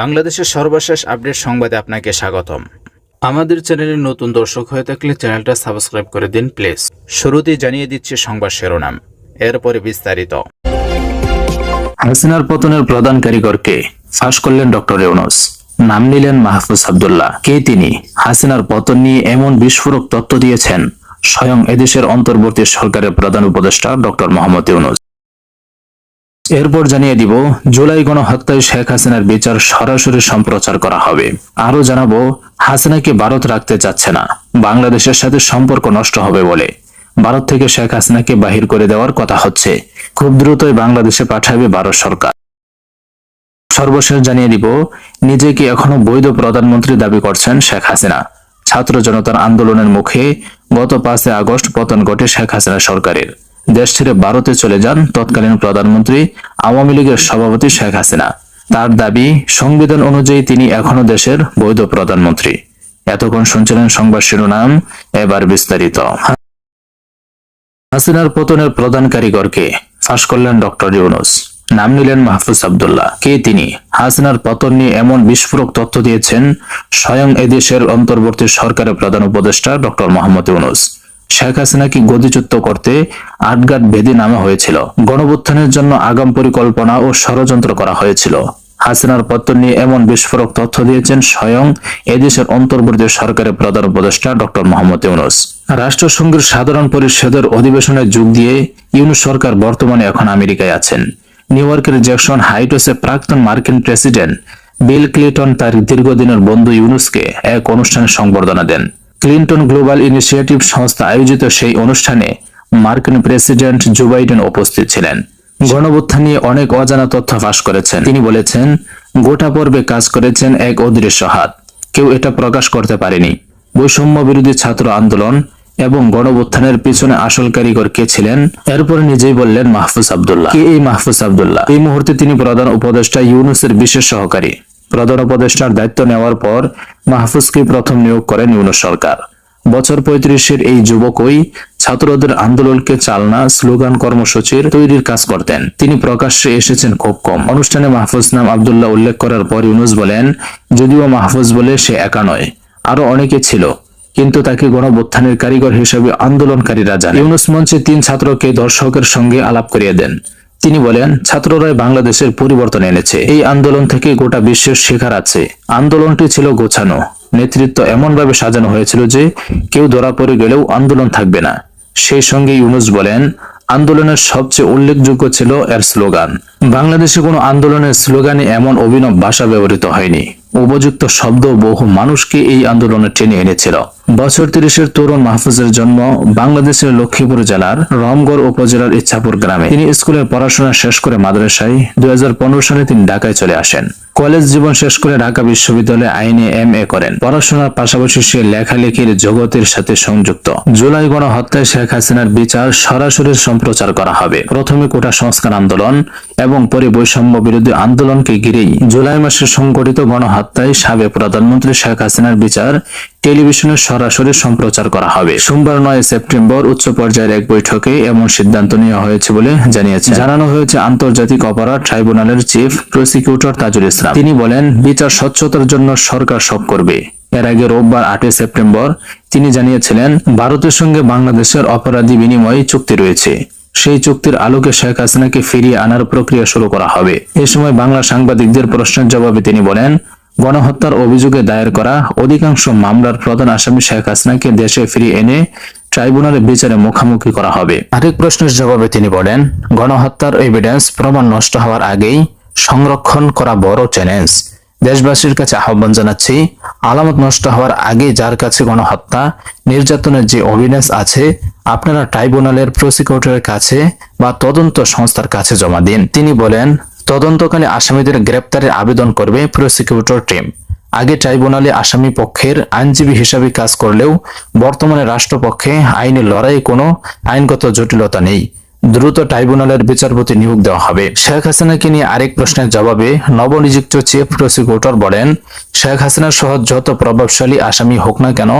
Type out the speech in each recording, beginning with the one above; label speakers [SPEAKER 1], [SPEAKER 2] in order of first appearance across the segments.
[SPEAKER 1] বাংলাদেশের সর্বশেষ আপডেট সংবাদে আপনাকে স্বাগতম। আমাদের চ্যানেলে নতুন দর্শক হয়ে থাকলে চ্যানেলটা সাবস্ক্রাইব করে দিন, প্লিজ। শুরুতেই জানিয়ে দিচ্ছে সংবাদ শিরোনাম। এরপরে বিস্তারিত।
[SPEAKER 2] হাসিনার পতনের প্রধান কারিগরকে ফাঁস করলেন ডক্টর ইউনুস। নাম নিলেন মাহফুজ আবদুল্লাহ। কে তিনি? হাসিনার পতন নিয়ে এমন বিস্ফোরক তত্ত্ব দিয়েছেন স্বয়ং এদেশের অন্তর্বর্তী সরকারের প্রধান উপদেষ্টা ডক্টর মোহাম্মদ ইউনুস। এরপর জানিয়ে দিব, জুলাই গণহত্যায় শেখ হাসিনার বিচার সরাসরি সম্প্রচার করা হবে। আরও জানাব, হাসিনাকে ভারত রাখতে চাচ্ছে না, বাংলাদেশের সাথে সম্পর্ক নষ্ট হবে বলে। ভারত থেকে শেখ হাসিনাকে বাহির করে দেওয়ার কথা হচ্ছে। খুব দ্রুতই বাংলাদেশে পাঠাবে ভারত সরকার। সর্বশেষ জানিয়ে দিব নিজেকে এখনও বৈধ প্রধানমন্ত্রী দাবি করছেন শেখ হাসিনা? ছাত্র জনতার আন্দোলনের মুখে গত পাঁচই আগস্ট পতন ঘটে শেখ হাসিনা সরকারের। দেশ ছেড়ে ভারতে চলে যান তৎকালীন প্রধানমন্ত্রী আওয়ামী লীগের সভাপতি শেখ হাসিনা। তার দাবি, সংবিধান অনুযায়ী তিনি এখনও দেশের বৈধ প্রধানমন্ত্রী। এতক্ষণ শুনছিলেন সংবাদ শিরোনাম, এবার বিস্তারিত। হাসিনার পতনের প্রধান কারিগরকে ফাঁস করলেন ডক্টর ইউনুস। নাম নিলেন মাহফুজ আবদুল্লাহ। কে তিনি? হাসিনার পতন নিয়ে এমন বিস্ফোরক তথ্য দিয়েছেন স্বয়ং এদেশের অন্তর্বর্তী সরকারের প্রধান উপদেষ্টা ডক্টর মোহাম্মদ ইউনুস। শেখ হাসিনাকে গদিচ্যুত করতে আটঘাট বেদি নামা হয়েছিল? গণবুত্থানের জন্য আগাম পরিকল্পনা ও ষড়যন্ত্র করা হয়েছিল। হাসিনার পতন নিয়ে এমন বিস্ফোরক তথ্য দিয়েছেন স্বয়ং এদেশের অন্তর্বর্তী সরকারের প্রধান উপদেষ্টা ডক্টর মোহাম্মদ ইউনুস। রাষ্ট্রসংঘের সাধারণ পরিষদের অধিবেশনে যোগ দিয়ে ইউনুস সরকার বর্তমানে এখন আমেরিকায় আছেন। নিউ ইয়র্কের জ্যাকসন হাইটসে প্রাক্তন মার্কিন প্রেসিডেন্ট বিল ক্লিটন তার দীর্ঘদিনের বন্ধু ইউনুসকে এক অনুষ্ঠানে সংবর্ধনা দেন। ক্লিন্টন গ্লোবাল ইনিশিয়েটিভ সংস্থা আয়োজিত সেই অনুষ্ঠানে মার্কিন প্রেসিডেন্ট জো বাইডেন উপস্থিত ছিলেন। গণবুত্থান নিয়ে অনেক অজানা তথ্য ফাঁস করেছেন। তিনি বলেছেন, গোটা পর্বে কাজ করেছেন এক অদৃশ্য হাত। কেউ এটা প্রকাশ করতে পারেনি। বৈষম্য বিরোধী ছাত্র আন্দোলন এবং গণবুত্থানের পিছনে আসল কারিগর কে ছিলেন? এরপর নিজেই বললেন মাহফুজ আবদুল্লাহ। কে এই মাহফুজ আবদুল্লাহ? এই মুহূর্তে তিনি প্রধান উপদেষ্টা ইউনুসের বিশেষ সহকারী। প্রধান উপদেষ্টার দায়িত্ব নেওয়ার পর মাহফুজকে প্রথম নিয়োগ করেন ইউনুস সরকার। বছর পঁয়ত্রিশের এই যুবকই ছাত্রদের আন্দোলনকে চালনা, স্লোগান কর্মসূচির তৈরির কাজ করতেন। তিনি প্রকাশ্যে এসেছেন খুব কম। অনুষ্ঠানে মাহফুজ নাম আবদুল্লাহ উল্লেখ করার পর ইউনুস বলেন, যদিও মাহফুজ বলে সে একা নয়, আরও অনেকে ছিল, কিন্তু তাকে গণবত্থানের কারিগর হিসেবে আন্দোলনকারীরা জানে। ইউনুস মঞ্চে তিন ছাত্রকে দর্শকের সঙ্গে আলাপ করিয়ে দেন। তিনি বলেন, ছাত্ররাই বাংলাদেশের পরিবর্তন এনেছে। এই আন্দোলন থেকে গোটা বিশ্বের শেখার আছে। আন্দোলনটি ছিল গোছানো। নেতৃত্ব এমনভাবে সাজানো হয়েছিল যে, কেউ ধরা পড়ে গেলেও আন্দোলন থাকবে না। সেই সঙ্গে ইউনুস বলেন, আন্দোলনের সবচেয়ে উল্লেখযোগ্য ছিল এর স্লোগান। বাংলাদেশে কোনো আন্দোলনের স্লোগানে এমন অভিনব ভাষা ব্যবহৃত হয়নি। উপযুক্ত শব্দ বহু মানুষকে এই আন্দোলনে টেনে এনেছিল। বছর তিরিশের তরুণ মাহফুজের জন্ম বাংলাদেশের লক্ষ্মীপুর জেলার রামগড় উপজেলার ইচ্ছাপুর গ্রামে। তিনি স্কুলের পড়াশোনা শেষ করে মাদ্রাসায় দুই হাজার পনেরো সালে তিনি ঢাকায় চলে আসেন। কলেজ জীবন শেষ করে ঢাকা বিশ্ববিদ্যালয়ে আইনে এম এ করেন। পড়াশোনার পাশাপাশি সে লেখালেখির জগতের সাথে সংযুক্ত। জুলাই গণহত্যায় শেখ হাসিনার বিচার সরাসরি সম্প্রচার করা হবে। প্রথমে কোটা সংস্কার আন্দোলন এবং পরে বৈষম্য বিরোধী আন্দোলনকে ঘিরেই জুলাই মাসে সংগঠিত গণহত্যায় সাবেক প্রধানমন্ত্রী শেখ হাসিনার বিচার টেলিভিশনে সরাসরি সম্প্রচার করা হবে। সোমবার নয় সেপ্টেম্বর উচ্চ পর্যায়ের এক বৈঠকে এমন সিদ্ধান্ত নেওয়া হয়েছে বলে জানিয়েছে জানানো হয়েছে আন্তর্জাতিক অপরাধ ট্রাইব্যুনালের চিফ প্রসিকিউটর তাজুল ইসলাম। তিনি বলেন, বিচার স্বচ্ছতার জন্য সরকার সব করবে। এর আগে রোববার আটই সেপ্টেম্বর তিনি জানিয়েছিলেন, ভারতের সঙ্গে বাংলাদেশের অপরাধী বিনিময় চুক্তি রয়েছে। সেই চুক্তির আলোকে শেখ হাসিনাকে ফিরিয়ে আনার প্রক্রিয়া শুরু করা হবে। এ সময় বাংলা সাংবাদিকদের প্রশ্নের জবাবে তিনি বলেন গণহত্যার অভিযোগে দায়ের করা অধিকাংশ মামলার প্রধান আসামি শেখ হাসিনাকে দেশে ফিরিয়ে এনে ট্রাইব্যুনালে বিচারে মুখোমুখি করা হবে। আরেক প্রশ্নের জবাবে তিনি বলেন, গণহত্যার এভিডেন্স প্রমাণ নষ্ট হওয়ার আগেই সংরক্ষণ করা বড় চ্যালেঞ্জ দেশবাসীর কাছে আহ্বান জানাচ্ছি, আলামত নষ্ট হওয়ার আগে যার কাছে গণহত্যা, নির্যাতনের যে অভিডেন্স আছে, আপনারা ট্রাইব্যুনালের প্রসিকিউটরের কাছে বা তদন্ত সংস্থার কাছে জমা দিন। তিনি বলেন তদন্তকালে আসামিদের গ্রেপ্তারের আবেদন করবে প্রসিকিউটর টিম। আগে ট্রাইব্যুনালে আসামি পক্ষের আইনজীবী হিসাবে কাজ করলেও বর্তমানে রাষ্ট্রপক্ষে আইনি লড়াই কোনো আইনগত জটিলতা নেই। দ্রুত ট্রাইব্যুনালের বিচারপতি নিয়োগ দেওয়া হবে। শেখ হাসিনাকে নিয়ে আরেক প্রশ্নের জবাবে নবনিযুক্ত চিফ প্রসিকিউটর বলেন, শেখ হাসিনার সহ যত প্রভাবশালী আসামি হোক না কেন,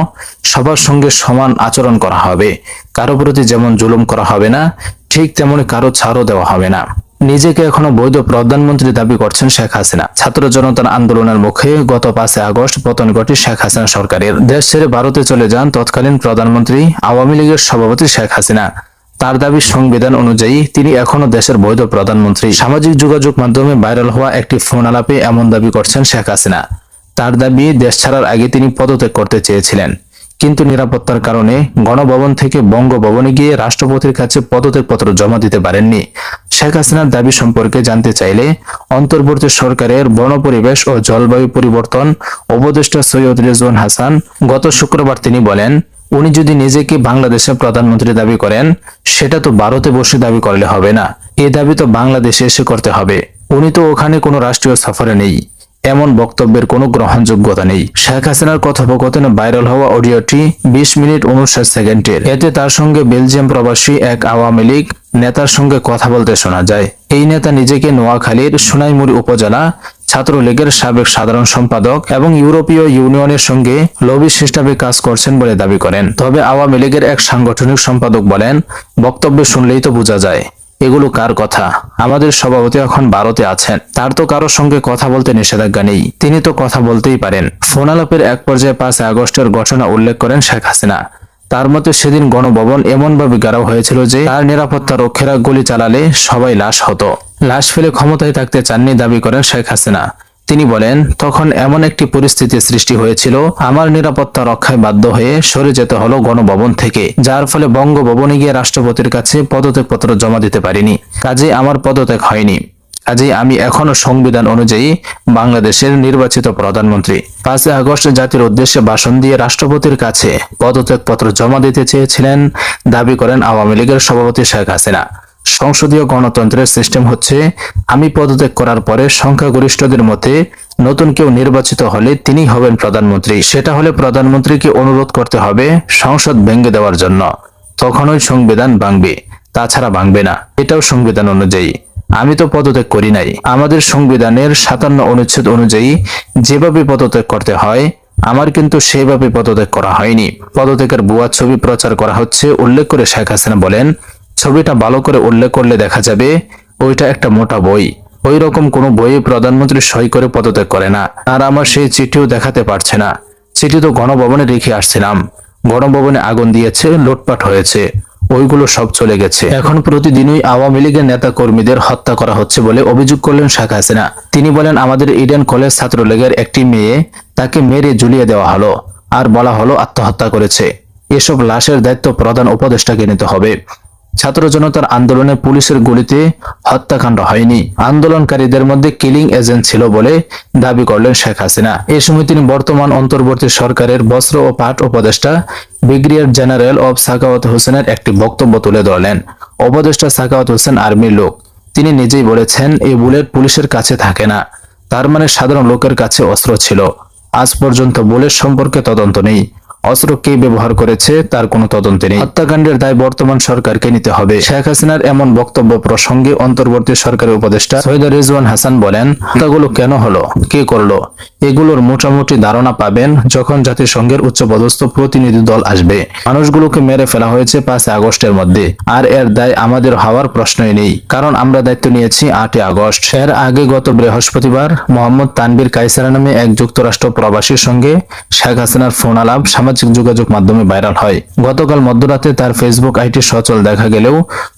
[SPEAKER 2] সবার সঙ্গে সমান আচরণ করা হবে। কারও প্রতি যেমন জুলুম করা হবে না, ঠিক তেমনি কারও ছাড়ও দেওয়া হবে না। নিজেকে এখনও বৈধ প্রধানমন্ত্রী দাবি করছেন শেখ হাসিনা। ছাত্র জনতার আন্দোলনের মুখে গত পাঁচে আগস্ট পতন ঘটে শেখ হাসিনা সরকারের। দেশ ছেড়ে ভারতে চলে যান তৎকালীন প্রধানমন্ত্রী আওয়ামী লীগের সভাপতি শেখ হাসিনা। তার দাবি সংবিধান অনুযায়ী তিনি এখনও দেশের বৈধ প্রধানমন্ত্রী। সামাজিক যোগাযোগ মাধ্যমে ভাইরাল হওয়া একটি ফোন আলাপে এমন দাবি করছেন শেখ হাসিনা। তার দাবি, দেশ ছাড়ার আগে তিনি পদত্যাগ করতে চেয়েছিলেন। কিন্তু নিরাপত্তার কারণে গণভবন থেকে বঙ্গভবনে গিয়ে রাষ্ট্রপতির কাছে পদত্যাগপত্র জমা দিতে পারেননি। শেখ হাসিনার দাবি সম্পর্কে জানতে চাইলে অন্তর্বর্তী সরকারের বন পরিবেশ ও জলবায়ু পরিবর্তন উপদেষ্টা সৈয়দ রেজওয়ান হাসান গত শুক্রবার তিনি বলেন, উনি যদি নিজেকে বাংলাদেশের প্রধানমন্ত্রী দাবি করেন, সেটা তো ভারতে বসে দাবি করলে হবে না। এ দাবি তো বাংলাদেশে এসে করতে হবে। উনি তো ওখানে কোনো রাষ্ট্রীয় সফরে নেই। এমন বক্তব্যের কোনো গ্রহণযোগ্যতা নেই। শেখ হাসিনার কথোপকথনে ভাইরাল হওয়া অডিওটি বিশ মিনিট উনষাট সেকেন্ডের। এতে তার সঙ্গে বেলজিয়াম প্রবাসী এক আওয়ামী লীগ নেতার সঙ্গে কথা বলতে শোনা যায়। এই নেতা নিজেকে নোয়াখালীর সোনাইমুড়ি উপজেলা ছাত্রলীগের সাবেক সাধারণ সম্পাদক এবং ইউরোপীয় ইউনিয়নের সঙ্গে লবি হিসাবে কাজ করছেন বলে দাবি করেন। তবে আওয়ামী লীগের এক সাংগঠনিক সম্পাদক বলেন, বক্তব্য শুনলেই তো বোঝা যায়। এগুলো কার কথা? আমাদের সভাপতি এখন ভারতে আছেন। তার তো কারোর সঙ্গে কথা বলতে নিষেধাজ্ঞা নেই। তিনি তো কথা বলতেই পারেন। ফোনালাপের এক পর্যায়ে পাঁচ আগস্টের ঘটনা উল্লেখ করেন শেখ হাসিনা। তার মতে সেদিন গণভবন এমনভাবে গাড়াও হয়েছিল যে তার নিরাপত্তা রক্ষীরা গুলি চালালে সবাই লাশ হতো। লাশ ফেলে ক্ষমতায় থাকতে চাননি দাবি করেন শেখ হাসিনা। তিনি বলেন, তখন এমন একটি পরিস্থিতি সৃষ্টি হয়েছিল। আমার নিরাপত্তা রক্ষায় বাধ্য হয়ে সরে যেতে হলো গণভবন থেকে, যার ফলে বঙ্গভবনে গিয়ে রাষ্ট্রপতির কাছে পদত্যাগপত্র জমা দিতে পারিনি। কাজে আমার পদত্যাগ হয়নি। কাজে আমি এখনও সংবিধান অনুযায়ী বাংলাদেশের নির্বাচিত প্রধানমন্ত্রী। পাঁচই আগস্ট জাতির উদ্দেশ্যে ভাষণ দিয়ে রাষ্ট্রপতির কাছে পদত্যাগপত্র জমা দিতে চেয়েছিলেন, দাবি করেন আওয়ামী লীগের সভাপতি শেখ হাসিনা। সংসদীয় গণতন্ত্রের সিস্টেম হচ্ছে, আমি পদত্যাগ করার পরে সংখ্যাগরিষ্ঠদের মতে নতুন কেউ নির্বাচিত হলে তিনি হবেন প্রধানমন্ত্রী। সেটা হলে প্রধানমন্ত্রীকে অনুরোধ করতে হবে সংসদ ভেঙে দেওয়ার জন্য। তখনই সংবিধান ভাঙবে, তাছাড়া ভাঙবে না। এটাও সংবিধান অনুযায়ী। আমি তো পদত্যাগ করি নাই। আমাদের সংবিধানের সাতান্ন অনুচ্ছেদ অনুযায়ী, যেভাবে পদত্যাগ করতে হয়, আমার কিন্তু সেভাবে পদত্যাগ করা হয়নি। পদত্যাগের ভুয়া ছবি প্রচার করা হচ্ছে, উল্লেখ করে শেখ হাসিনা বলেন ছবিটা ভালো করে উল্লেখ করলে দেখা যাবে, ওইটা একটা মোটা বই। ওই রকম কোনো বইয়ে প্রধানমন্ত্রী সই করে পদত্যাগ করে না। আর আমার সেই চিঠিও দেখাতে পারছে না। চিঠি তো গণভবনে রেখে আসছিলাম। গণভবনে আগুন দিয়েছে, লুটপাট হয়েছে, ওইগুলো সব চলে গেছে। এখন প্রতিদিনই আওয়ামী লীগের নেতা কর্মীদের হত্যা করা হচ্ছে বলে অভিযোগ করলেন শেখ হাসিনা। তিনি বলেন, আমাদের ইডেন কলেজ ছাত্রলীগের একটি মেয়ে তাকে মেরে ঝুলিয়ে দেওয়া হলো আর বলা হলো আত্মহত্যা করেছে। এসব লাশের দায়িত্ব প্রধান উপদেষ্টাকে নিতে হবে। ছাত্র জনতার আন্দোলনে পুলিশের গুলিতে হত্যাকাণ্ড হয়নি। আন্দোলনকারীদের মধ্যে কিলিং এজেন্ট ছিল বলে দাবি করলেন শেখ হাসিনা। এ সময় তিনি বর্তমান অন্তর্বর্তী সরকারের বস্ত্র ও পাট উপদেষ্টা, ব্রিগেডিয়ার জেনারেল অব সাকাওয়াত হোসেনের একটি বক্তব্য তুলে ধরলেন। উপদেষ্টা সাকাওয়াত হোসেন আর্মির লোক। তিনি নিজেই বলেছেন এই বুলেট পুলিশের কাছে থাকে না। তার মানে সাধারণ লোকের কাছে অস্ত্র ছিল। আজ পর্যন্ত বুলেট সম্পর্কে তদন্ত নেই। অস্ত্র কে ব্যবহার করেছে তার কোনো তদন্ত নেই। হত্যাকাণ্ডের দায় বর্তমান সরকারকে নিতে হবে। শেখ হাসিনার এমন বক্তব্য প্রসঙ্গে অন্তর্বর্তী সরকারের উপদেষ্টা সৈয়দ রিজওয়ান হাসান বলেন, হত্যাগুলো কেন হলো? কে করল? এগুলোর মোটামুটি ধারণা পাবেন যখন জাতিসংঘের উচ্চপদস্থ প্রতিনিধি দল আসবে। মানুষগুলোকে মেরে ফেলা হয়েছে পাঁচ আগস্টের মধ্যে। আর এর দায় আমাদের হওয়ার প্রশ্নই নেই। কারণ আমরা দায়িত্ব নিয়েছি আটই আগস্ট। এর আগে গত বৃহস্পতিবার মোহাম্মদ তানবীর কাইসারা নামে এক যুক্তরাষ্ট্র প্রবাসীর সঙ্গে শেখ হাসিনার ফোন আলাপ সামাজিক যোগাযোগ মাধ্যমে ভাইরাল হয়। গতকাল মধ্যরাতে তার ফেসবুক আইটি সচল দেখা গেলেও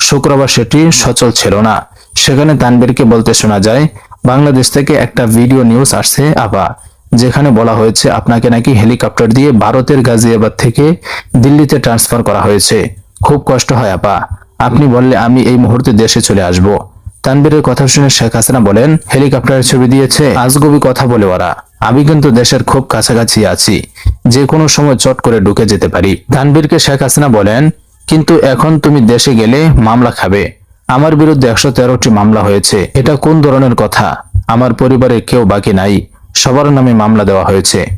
[SPEAKER 2] শুক্রবার সেটি সচল ছিল না। সেখানে তানবীরকে বলতে শোনা যায়, বাংলাদেশ থেকে একটা ভিডিও নিউজ আসছে আপা যেখানে বলা হয়েছে আপনাকে নাকি হেলিকপ্টার দিয়ে ভারতের গাজিয়াবাদ থেকে দিল্লিতে ট্রান্সফার করা হয়েছে। খুব কষ্ট হয় আপা আপনি বললে আমি এই মুহূর্তে দেশে চলে আসব। তানবীরের কথা শুনে শেখ হাসিনা বলেন, হেলিকপ্টারের ছবি দিয়েছে, আজগবি কথা বলে ওরা। আমি কিন্তু দেশের খুব কাছাকাছি আছি। যে কোনো সময় চট করে ঢুকে যেতে পারি। তানবীরকে শেখ হাসিনা বলেন, কিন্তু এখন তুমি দেশে গেলে মামলা খাবে। আমার বিরুদ্ধে একশো তেরোটি মামলা হয়েছে। এটা কোন ধরনের কথা? আমার পরিবারে কেউ বাকি নাই। সবার নামে মামলা দেওয়া হয়েছে।